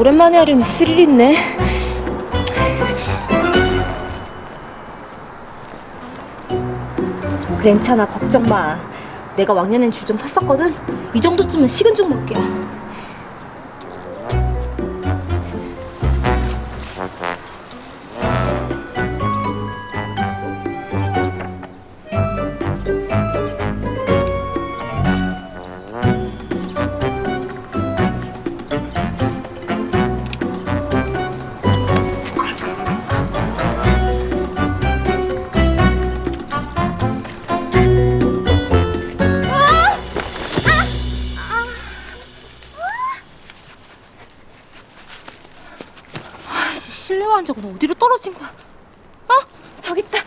오랜만에 하려니 스릴 있네. 괜찮아, 걱정 마. 내가 왕년엔 줄 좀 탔었거든. 이 정도쯤은 식은 죽 먹기 실내 환자가 어디로 떨어진 거야? 어? 저기 있다.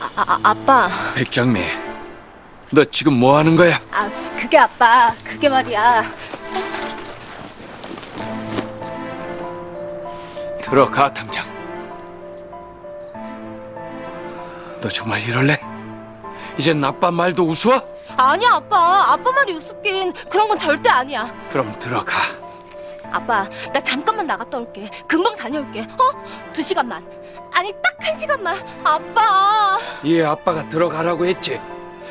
아, 아, 아 빠. 백장미, 너 지금 뭐 하는 거야? 아, 그게 아빠. 그게 말이야. 들어가 당장. 너 정말 이럴래? 이젠 아빠 말도 우스워? 아니야, 아빠. 아빠 말이 우습긴. 그런 건 절대 아니야. 그럼 들어가. 아빠, 나 잠깐만 나갔다 올게. 금방 다녀올게. 어? 두 시간만. 아니, 딱 한 시간만. 아빠. 이 아빠가 들어가라고 했지.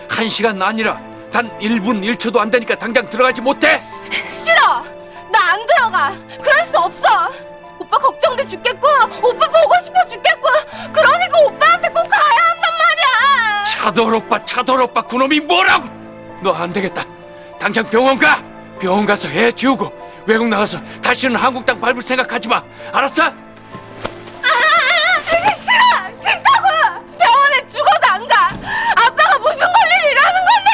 한 시간 아니라 단 1분 1초도 안 되니까 당장 들어가지 못해? 싫어! 나 안 들어가! 그럴 수 없어! 오빠 걱정돼 죽겠고, 오빠 보고 차돌 오빠, 차돌 오빠 그놈이 뭐라고? 너 안 되겠다. 당장 병원 가. 병원 가서 애 지우고 외국 나가서 다시는 한국 땅 밟을 생각하지 마. 알았어? 아, 싫어! 싫다고! 병원에 죽어도 안 가! 아빠가 무슨 권리를 이러는 건데!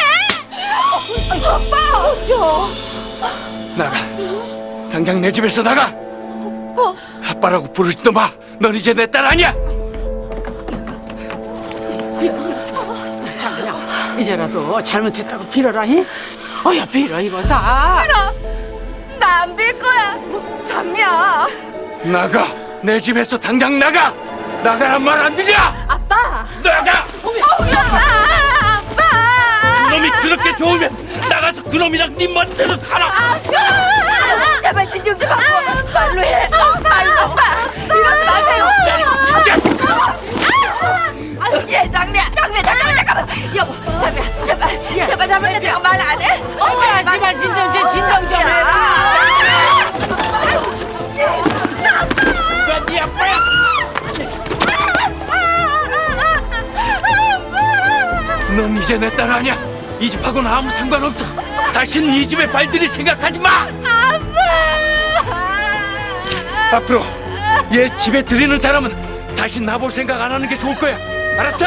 아빠! 저... 나가. 당장 내 집에서 나가. 아빠라고 부르지도 마. 넌 이제 내 딸 아니야. 장야 이제라도 잘못했다고 빌어라 히? 어야 빌어 이거사 나안 빌 거야! 장미야! 나가. 내 집에서 당장 나가. 나가란 말 안 들려? 아빠! 나가. 아빠! 아빠! 그놈이 그렇게 좋으면 나가서 그놈이랑 네 멋대로 살아. 제발 넌 이제 내 딸 아니야. 이 집하고는 아무 상관없어. 다시는 이 집에 발들이 생각하지 마. 앞으로 얘 집에 들이는 사람은 다시 나볼 생각 안 하는 게 좋을 거야. 알았어?